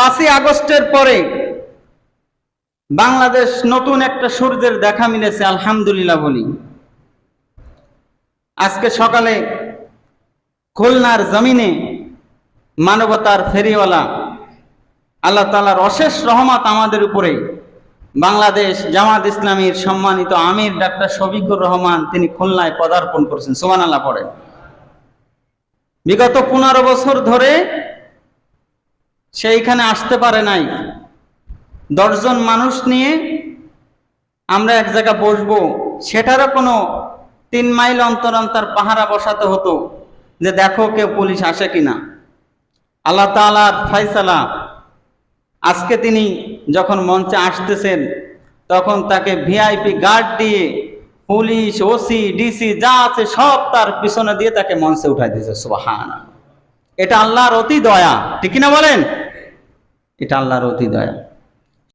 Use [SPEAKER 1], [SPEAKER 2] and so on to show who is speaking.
[SPEAKER 1] পাঁচই আগস্টের পরে বাংলাদেশ নতুন একটা সূর্যের দেখা মিলেছে, আলহামদুলিল্লাহ বলি। আজকে সকালে খুলনার জমিনে মানবতার ফেরিওয়ালা আল্লাহ তালার অশেষ রহমত আমাদের উপরে বাংলাদেশ জামাত ইসলামীর সম্মানিত আমির ডাক্তার শফিকুর রহমান তিনি খুলনায় পদার্পণ করছেন। সোমান আল্লাহ পড়ে বিগত পনেরো বছর ধরে সেইখানে আসতে পারে নাই। দশজন মানুষ নিয়ে আমরা এক জায়গা বসবো। সেটারও কোনো তিন মাইল অন্তর অন্তর পাহারা বসাতে হতো যে দেখো কেউ পুলিশ আসে কিনা। আল্লাহ তালার ফাইসালা আজকে তিনি যখন মঞ্চে আসতেছেন, তখন তাকে ভিআইপি গার্ড দিয়ে পুলিশ, ওসি, ডিসি যা আছে সব তার পিছনে দিয়ে তাকে মঞ্চে উঠাই দিয়েছে। সুবাহান এটা আল্লাহর অতি দয়া। ঠিক না বলেন? এটা আল্লাহর অতি দয়া।